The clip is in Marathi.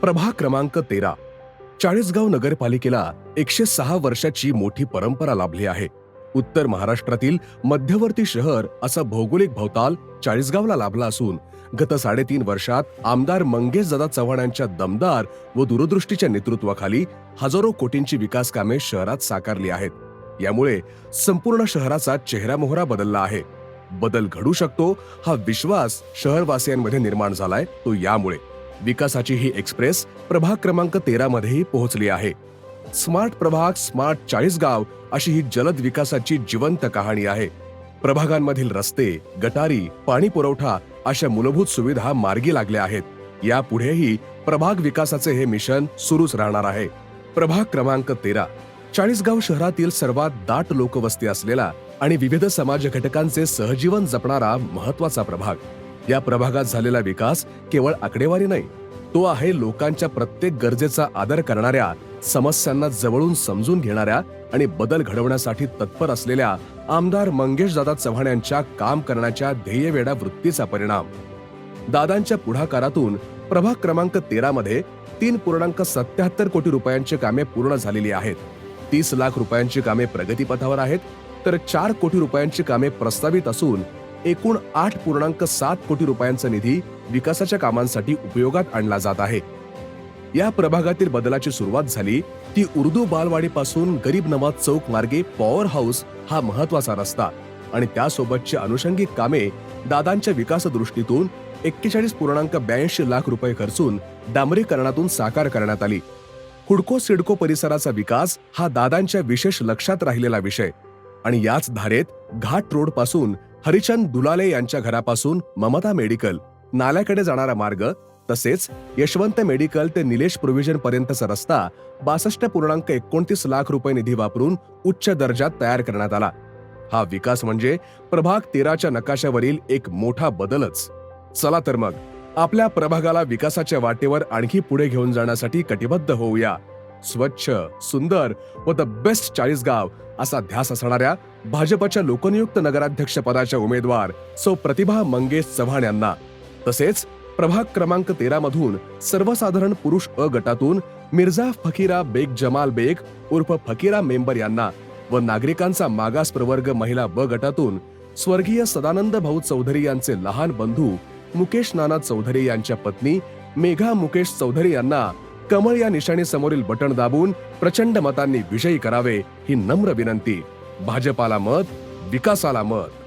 प्रभा क्रमांक तेरा. चाळीसगाव नगरपालिकेला एकशे सहा वर्षाची मोठी परंपरा लाभली आहे. उत्तर महाराष्ट्रातील मध्यवर्ती शहर असा भौगोलिक भवताल चाळीसगावला लाभला असून गत साडेतीन वर्षात आमदार मंगेश दादा चव्हाण यांच्या दमदार व दूरदृष्टीच्या नेतृत्वाखाली हजारो कोटींची विकास कामे शहरात साकारली आहेत. यामुळे संपूर्ण शहराचा चेहरामोहरा बदलला आहे. बदल घडू शकतो हा विश्वास शहरवासियांमध्ये निर्माण झालाय तो यामुळे. विकासाची ही एक्सप्रेस प्रभाग क्रमांक तेरा मध्येही पोहोचली आहे. स्मार्ट प्रभाग स्मार्ट चाळीसगाव अशी ही जलद विकासाची जिवंत कहाणी आहे. प्रभागांमधील रस्ते गटारी पाणी पुरवठा अशा मूलभूत सुविधा मार्गी लागल्या आहेत. यापुढेही प्रभाग विकासाचे हे मिशन सुरूच राहणार आहे. प्रभाग क्रमांक तेरा. चाळीसगाव शहरातील सर्वात दाट लोकवस्ती असलेला आणि विविध समाज घटकांचे सहजीवन जपणारा महत्त्वाचा प्रभाग. या प्रभागात झालेला विकास केवळ आकडेवारी नाही तो आहे लोकांच्या प्रत्येक गरजेचा आदर करणाऱ्या समस्यांना जवळून समजून घेणाऱ्या आणि बदल घडवण्यासाठी तत्पर असलेल्या आमदार मंगेश दादा चव्हाण यांच्या काम करण्याच्या ध्येयवेडा वृत्तीचा परिणाम. दादांच्या पुढाकारातून प्रभाग क्रमांक तेरा मध्ये तीन पूर्णांक सत्याहत्तर कोटी रुपयांची कामे पूर्ण झालेली आहेत. तीस लाख रुपयांची कामे प्रगतीपथावर आहेत तर चार कोटी रुपयांची कामे प्रस्तावित असून एकूण आठ पूर्णांक सात कोटी रुपयांचा निधी विकासाच्या कामांसाठी उपयोगात आणला जात आहे. या प्रभागातील बदलाची सुरुवात झाली ती उर्दू बालवाडीपासून गरीब नवाज चौक मार्गे पॉवर हाऊस हा महत्त्वाचा रस्ता आणि त्यासोबतची अनुषंगिक कामे दादांच्या विकास दृष्टीतून एक्केचाळीस पूर्णांक ब्याऐंशी लाख रुपये खर्चून डांबरीकरणातून साकार करण्यात आली. हुडको सिडको परिसराचा विकास हा दादांच्या विशेष लक्षात राहिलेला विषय आणि याच धारेत घाट रोडपासून हरिचंद दुलाले यांच्या घरापासून ममता मेडिकल नाल्याकडे जाणारा मार्ग तसेच यशवंत मेडिकल ते निलेश प्रोव्हिजन पर्यंतचा रस्ता बासष्ट पूर्णांक एकोणतीस लाख रुपये निधी वापरून उच्च दर्जात तयार करण्यात आला. हा विकास म्हणजे प्रभाग तेराच्या नकाशावरील एक मोठा बदलच. चला तर मग आपल्या प्रभागाला विकासाच्या वाटेवर आणखी पुढे घेऊन जाण्यासाठी कटिबद्ध होऊया. स्वच्छ सुंदर व द बेस्ट चाळीस गाव असा ध्यास असणाऱ्या भाजपच्या लोकनियुक्त नगराध्यक्ष पदाच्या उमेदवार सौ प्रतिभा मंगेश चव्हाण यांना. तसेच प्रभाग क्रमांक तेरा मधून सर्वसाधारण पुरुष अ गटातून मिर्झा फकीरा बेग जमाल बेग उर्फ फकीरा मेंबर यांना व नागरिकांचा मागास प्रवर्ग महिला ब गटातून स्वर्गीय सदानंद भाऊ चौधरी यांचे लहान बंधू मुकेश नाना चौधरी यांच्या पत्नी मेघा मुकेश चौधरी यांना कमळ या निशाणी समोरील बटण दाबून प्रचंड मतांनी विजयी करावे ही नम्र विनंती. भाजपाला मत विकासाला मत.